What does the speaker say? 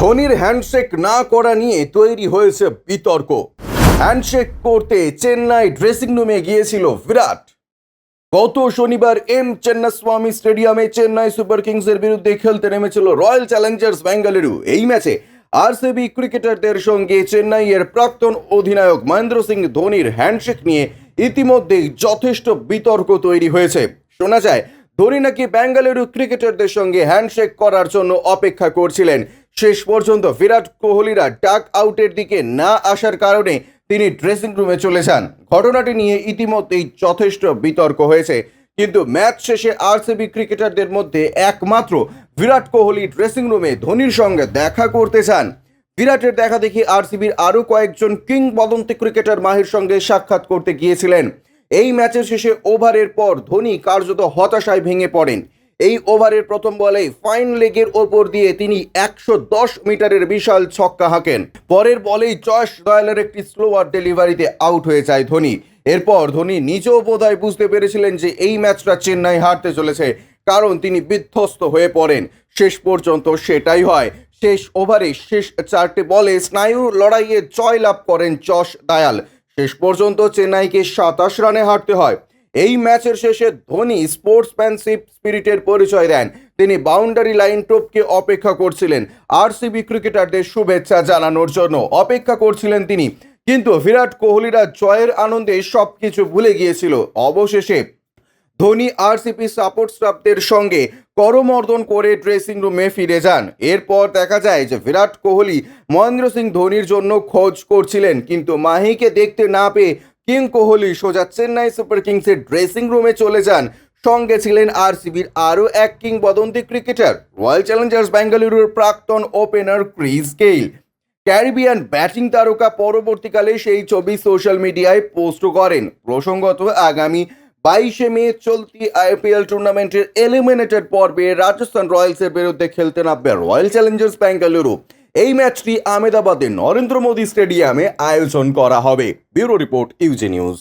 ধোনির হ্যান্ডশেক না করা নিয়ে তৈরি হয়েছে বিতর্ক। হ্যান্ডশেক করতে চেন্নাই ড্রেসিং রুমে গিয়েছিল বিরাট। গত শনিবার এম চেন্নাস্বামী স্টেডিয়ামে চেন্নাই সুপার কিংসের বিরুদ্ধে খেলতে নেমেছিল রয়্যাল চ্যালেঞ্জার্স বেঙ্গালুরু এই ম্যাচে আরসিবি ক্রিকেটারদের সঙ্গে চেন্নাইয়ের প্রাক্তন অধিনায়ক মহেন্দ্র সিং ধোনির হ্যান্ডশেক নিয়ে ইতিমধ্যেই যথেষ্ট বিতর্ক তৈরি হয়েছে। শোনা যায়, ধোনি নাকি বেঙ্গালুরু ক্রিকেটারদের সঙ্গে হ্যান্ডশেক করার জন্য অপেক্ষা করছিলেন। শেষ পর্যন্ত বিরাট কোহলিরা ডাক আউটের দিকে না আসার কারণে তিনি ড্রেসিং রুমে চলে যান। ঘটনাটি নিয়ে ইতিমধ্যেই যথেষ্ট বিতর্ক হয়েছে। কিন্তু ম্যাচ শেষে আরসিবি ক্রিকেটারদের মধ্যে একমাত্র বিরাট কোহলি ড্রেসিং রুমে ধোনির সঙ্গে দেখা করতে চান। বিরাটের দেখা দেখি আরসিবির আরও কয়েকজন কিংবদন্তি ক্রিকেটার মাহির সঙ্গে সাক্ষাৎ করতে গিয়েছিলেন। এই ম্যাচের শেষে ওভারের পর ধোনি কার্যত হতাশায় ভেঙে পড়েন। এই ওভারের প্রথম বলেই ফাইন লেগের ওপর দিয়ে তিনি একশো দশ মিটারের বিশাল ছক্কা হাঁকেন। পরের বলেই জশ দয়ালের একটি স্লোয়ার ডেলিভারিতে আউট হয়ে যায় ধোনি। এরপর ধোনি নিজেও বোধহয় বুঝতে পেরেছিলেন যে এই ম্যাচটা চেন্নাই হারতে চলেছে, কারণ তিনি বিধ্বস্ত হয়ে পড়েন। শেষ পর্যন্ত সেটাই হয়। শেষ ওভারে শেষ চারটে বলে স্নায়ু লড়াইয়ে জয়লাভ করেন যশ দয়াল শেষ পর্যন্ত চেন্নাইকে সাতাশ রানে হারতে হয়। এই ম্যাচের শেষে ধোনি স্পোর্টসম্যানশিপ স্পিরিটের পরিচয় দেন। তিনি বাউন্ডারি লাইন টোপকে অপেক্ষা করছিলেন। আরসিবি ক্রিকেটারদের শুভেচ্ছা জানানোর জন্য অপেক্ষা করছিলেন তিনি। কিন্তু বিরাট কোহলিরা জয়ের আনন্দে সবকিছু ভুলে গিয়েছিল। অবশেষে ধোনি আরসিপি সাপোর্ট স্টাফদের সঙ্গে করমর্দন করে ড্রেসিং রুমে ফিরে যান। এরপর দেখা যায় যে বিরাট কোহলি মহেন্দ্র সিং ধোনির জন্য খোঁজ করছিলেন। কিন্তু মাহিকে দেখতে না পেয়ে কিং কোহলি সোজা চেন্নাই সুপার কিংসের ড্রেসিং রুমে চলে যান। সঙ্গে ছিলেন আরসিবির আরও এক কিংবদন্তি ক্রিকেটার, রয়্যাল চ্যালেঞ্জার্স বেঙ্গালুরুর প্রাক্তন opener Chris Gayle. Caribbean batting তারকা পরবর্তীকালে সেই ছবি সোশ্যাল মিডিয়ায় পোস্ট করেন। প্রসঙ্গত, আগামী বাইশে মে চলতি আইপিএল টুর্নামেন্টের এলিমিনেটেড পর্বে রাজস্থান রয়্যালসের বিরুদ্ধে খেলতে নামবে রয়্যাল চ্যালেঞ্জার্স বেঙ্গালুরু এই ম্যাচটি আহমেদাবাদের নরেন্দ্র মোদী স্টেডিয়ামে আয়োজন করা হবে। Bureau report UG news.